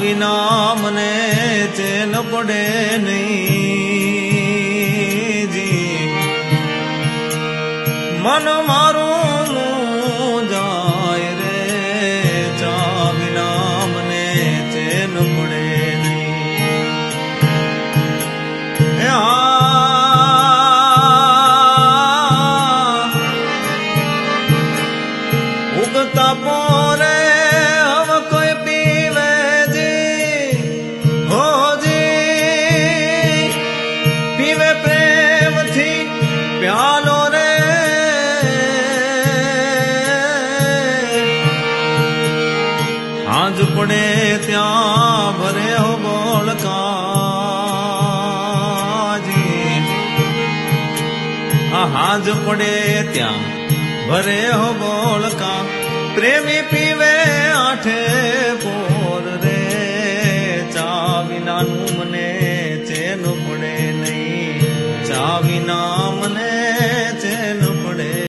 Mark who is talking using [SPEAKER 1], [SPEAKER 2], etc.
[SPEAKER 1] વિના મને ચેન પડે નહીં જી. મન મારું જાય રે ચા વિના મને ચેન પડે નહીં. ઉગતા પોરે હાજ પડે ત્યાં ભરે હો બોળકાજી આ હાજ પડે ત્યાં ભરે હો બોલકા પ્રેમી પીવે આઠે પોર રે. ચા વિનાનું મને ચેન પડે નહીં. ચા વિના